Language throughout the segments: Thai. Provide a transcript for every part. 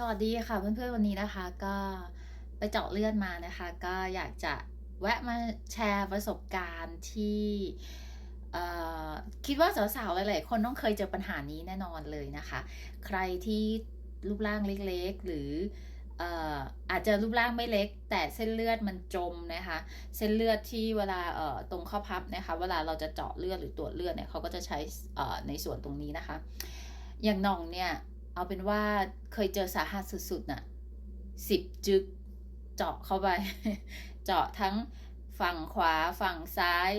สวัสดีค่ะเพื่อนๆวันนี้นะคะ ก็ไปเจาะเลือดมานะคะ ก็อยากจะแวะมาแชร์ประสบการณ์ที่คิดว่าสาวๆหลายๆคนต้องเคยเจอปัญหานี้แน่นอนเลยนะคะ ใครที่รูปร่างเล็กๆ หรืออาจจะรูปร่างไม่เล็ก แต่เส้นเลือดมันจมนะคะ เส้นเลือดที่เวลาตรงข้อพับนะคะ เวลาเราจะเจาะเลือดหรือตรวจเลือดเนี่ยเขาก็จะใช้ในส่วนตรงนี้นะคะ อย่างน่องเนี่ย เอาเป็นว่าเคยเจอสาหัสสุดๆน่ะสิบจึก เจาะเข้าไป เจาะทั้งฝั่งขวาฝั่งซ้าย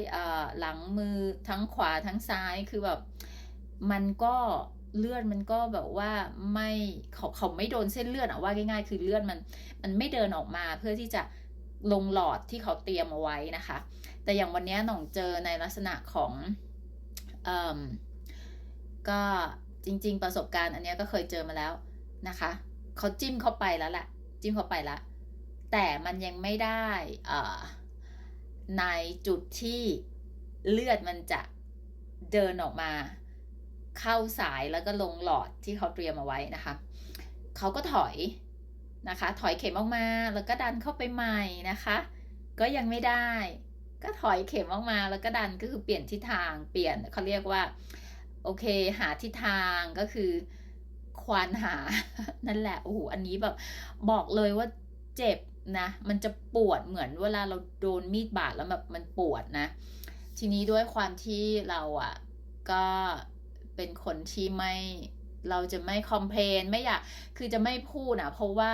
หลังมือทั้งขวาทั้งซ้ายคือแบบมันก็เลือดมันก็แบบว่าไม่เขาเขาไม่โดนเส้นเลือดอะว่าง่าย ๆ คือเลือดมันมันไม่เดินออกมาเพื่อที่จะลงหลอดที่เขาเตรียมเอาไว้นะคะ แต่อย่างวันนี้หน่องเจอในลักษณะของเอ่มก็ จริง ๆ ประสบการณ์อันนี้ก็เคยเจอมาแล้วนะคะเขาจิ้มเข้าไปแล้วแหละจิ้มเข้าไปแล้วแต่มันยังไม่ได้ในจุดที่เลือดมันจะเดินออกมา เข้าสายแล้วก็ลงหลอดที่เขาเตรียมเอาไว้นะคะเขาก็ถอยนะคะ ถอยเข็มออกมาแล้วก็ดันเข้าไปใหม่นะคะ ก็ยังไม่ได้ ก็ถอยเข็มออกมาแล้วก็ดันก็คือเปลี่ยนทิศทางเปลี่ยนเขาเรียกว่า โอเค หาทิศทางก็คือควานหานั่นแหละ โอ้โห อันนี้แบบบอกเลยว่าเจ็บนะ มันจะปวดเหมือนเวลาเราโดนมีดบาดแล้วแบบมันปวดนะ ทีนี้ด้วยความที่เราอะ ก็เป็นคนที่ไม่เราจะไม่คอมเพลนไม่อยาก คือจะไม่พูดนะเพราะว่า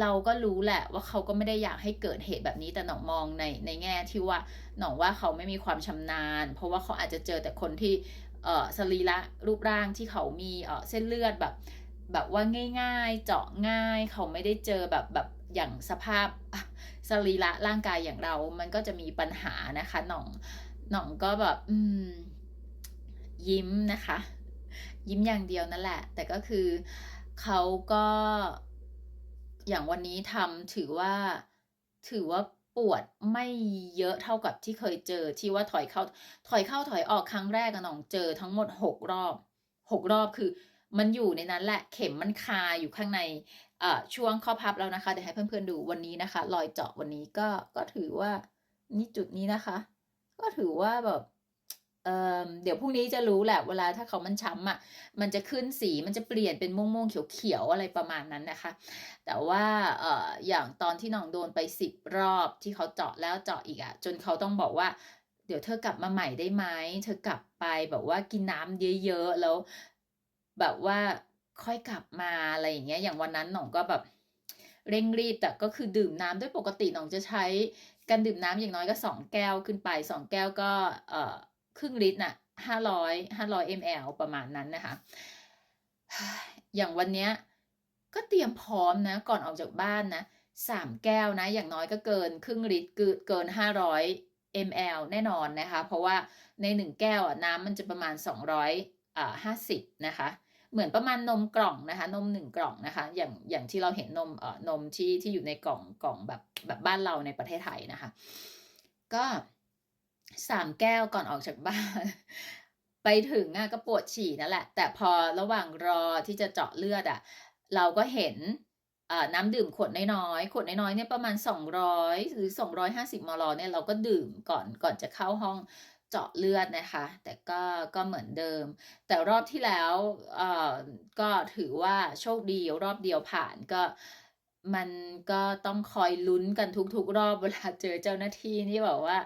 เราก็รู้แหละว่าเขาก็ไม่ได้อยากให้เกิดเหตุแบบนี้แต่หนองมองในในแง่ที่ว่าหนองว่าเขาไม่มีความชำนาญ เพราะว่าเขาอาจจะเจอแต่คนที่ สรีระรูปร่างที่เขามีเอ่อเส้นเลือดแบบ แบบว่าง่ายๆ เจาะง่าย เขาไม่ได้เจอแบบแบบอย่างสภาพสรีระร่างกายอย่างเรา มันก็จะมีปัญหานะคะหน่องหน่องก็แบบอืมยิ้มนะคะ ยิ้มอย่างเดียวนั่นแหละ แต่ก็คือเขาก็อย่างวันนี้ทำถือว่าถือว่า ปวดไม่เยอะเท่ากับที่เคยเจอที่ว่าถอยเข้า ถอยเข้าถอยออกครั้งแรกอะน้องเจอทั้งหมดหกรอบหกรอบคือ มันอยู่ในนั้นแหละเข็มมันคาอยู่ข้างในช่วงข้อพับแล้วนะคะเดี๋ยวให้เพื่อนๆดูวันนี้นะคะ รอยเจาะวันนี้ก็ก็ถือว่านี่จุดนี้นะคะ ก็ถือว่าแบบ เเดี๋ยวพรุ่งนี้จะรู้แหละเวลาถ้าเขามันช้ำอะ มันจะขึ้นสีมันจะเปลี่ยนเป็นม่วงๆเขียวๆอะไรประมาณนั้นนะคะ แต่ว่าเอ่ออย่างตอนที่น้องโดนไปสิบรอบที่เขาเจาะแล้วเจาะอีกอะจนเขาต้องบอกว่า เดี๋ยวเธอกลับมาใหม่ได้ไหมเธอกลับไปแบบว่ากินน้ำเยอะๆแล้ว แบบว่าค่อยกลับมาอะไรอย่างเงี้ย อย่างวันนั้นหน่องก็แบบเร่งรีบแต่ก็คือดื่มน้ำด้วยปกติหน่องจะใช้การดื่มน้ำอย่างน้อยก็สองแก้วขึ้นไปสองแก้วก็เอ่อ ครึ่งลิตรน่ะห้าร้อยห้าร้อยมลประมาณนั้นนะคะ อย่างวันเนี้ยก็เตรียมพร้อมนะ ก่อนออกจากบ้านนะสามแก้วนะ อย่างน้อยก็เกินครึ่งลิตรเกินห้าร้อยมลแน่นอนนะคะ เพราะว่าในหนึ่งแก้วอะน้ำมันจะประมาณสองร้อยห้าสิบนะคะ เหมือนประมาณนมกล่องนะคะ นมหนึ่งกล่องนะคะ อย่างอย่างที่เราเห็นนมเอ่อนมที่ที่อยู่ในกล่องกล่องแบบแบบบ้านเราในประเทศไทยนะคะ ก็ สามแก้วก่อนออกจากบ้าน ไปถึงอะก็ปวดฉี่นั่นแหละ แต่พอระหว่างรอที่จะเจาะเลือดอะ เราก็เห็นน้ำดื่มขวดน้อยๆ ขวดน้อยๆเนี่ยประมาณ 200 หรือ 250 มลเนี่ยเราก็ดื่มก่อนก่อนจะเข้าห้องเจาะเลือดนะคะ แต่ก็ก็เหมือนเดิม แต่รอบที่แล้วก็ถือว่าโชคดีรอบเดียวผ่านก็มันก็ต้องคอยลุ้นกันทุกๆ รอบเวลาเจอเจ้าหน้าที่นี่บอกว่า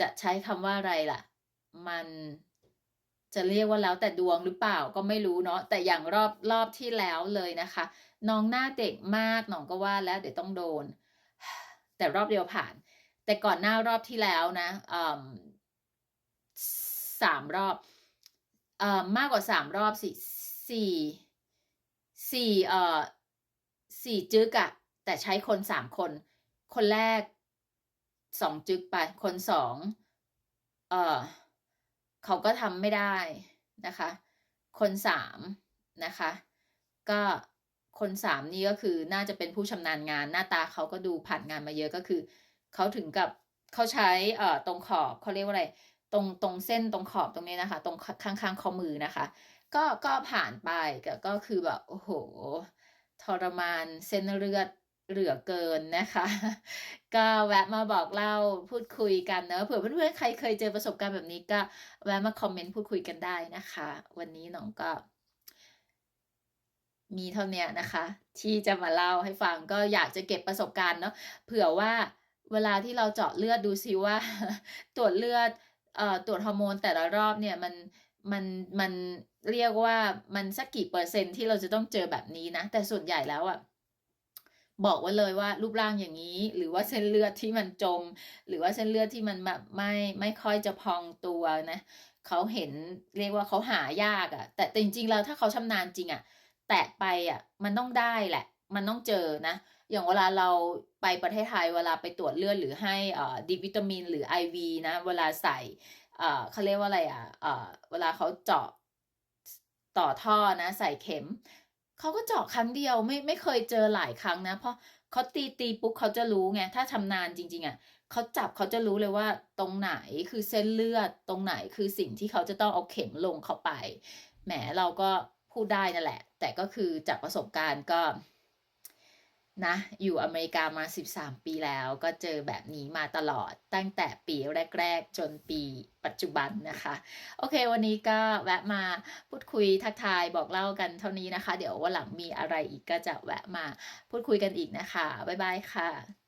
จะใช้คำว่าอะไรล่ะ มันจะเรียกว่าแล้วแต่ดวงหรือเปล่าก็ไม่รู้เนาะแต่อย่างรอบรอบที่แล้วเลยนะคะ น้องหน้าเด็กมากน้องก็ว่าแล้วเดี๋ยวต้องโดน แต่รอบเดียวผ่าน แต่ก่อนหน้ารอบที่แล้วนะสามรอบเอ่อมากกว่าสามรอบสี่สี่สี่เอ่อสี่จึกอะแต่ใช้คนสามคน คนแรก สองจึกไปคนสองเออเขาก็ทำไม่ได้นะคะ คนสามนะคะ ก็คนสามนี่ก็คือน่าจะเป็นผู้ชำนาญงานหน้าตาเขาก็ดูผ่านงานมาเยอะก็คือเขาถึงกับเขาใช้เอ่อตรงขอบเขาเรียกว่าอะไรตรงตรงเส้นตรงขอบตรงนี้นะคะ ตรงข้างข้างๆข้อมือนะคะ ก็ก็ผ่านไปก็ก็คือแบบโอ้โหทรมานเส้นเลือด เหลือเกินนะคะ ก็แวะมาบอกเล่าพูดคุยกันเนอะเผื่อเพื่อนๆใครเคยเจอประสบการณ์แบบนี้ก็แวะมาคอมเมนต์พูดคุยกันได้นะคะ วันนี้น้องก็ มีเท่านี้นะคะ ที่จะมาเล่าให้ฟังก็อยากจะเก็บประสบการณ์เนาะเผื่อว่าเวลาที่เราเจาะเลือดดูซิว่า ตรวจเลือดเอ่อตรวจฮอร์โมนแต่ละรอบเนี่ยมันมันมันเรียกว่ามันสักกี่เปอร์เซ็นต์ที่เราจะต้องเจอแบบนี้นะ แต่ส่วนใหญ่แล้วอะ บอกไว้เลยว่ารูปร่างอย่างนี้ หรือว่าเส้นเลือดที่มันจม หรือว่าเส้นเลือดที่มันแบบไม่ไม่ค่อยจะพองตัวนะเขาเห็นเรียกว่าเขาหายากอะแต่แต่จริงๆแล้วถ้าเขาชำนาญจริงอะแตะไปอะมันต้องได้แหละ มันต้องเจอนะ อย่างเวลาเราไปประเทศไทยเวลาไปตรวจเลือดหรือให้อ่ดีวิตามิน หรือ IV นะเวลาใส่เอ่อเขาเรียกว่าอะไรอะเอ่อเวลาเขาเจาะต่อท่อนะ ใส่เข็ม เขาก็เจาะครั้งเดียวไม่ไม่เคยเจอหลายครั้งนะ เพราะเขาตีตีปุ๊บเขาจะรู้ไงถ้าชำนาญจริง ๆอะเขาจับเขาจะรู้เลยว่าตรงไหนคือเส้นเลือดตรงไหนคือสิ่งที่เขาจะต้องเอาเข็มลงเข้าไปแหมเราก็พูดได้นั่นแหละ แต่ก็คือจากประสบการณ์ก็ นะอยู่อเมริกามา 13 ปีแล้วก็เจอแบบนี้มาตลอดตั้งแต่ปีแรก ๆ จนปีปัจจุบันนะคะ โอเค วันนี้ก็แวะมาพูดคุยทักทายบอกเล่ากันเท่านี้นะคะ เดี๋ยววันหลังมีอะไรอีกก็จะแวะมาพูดคุยกันอีกนะคะ บ๊ายบายค่ะ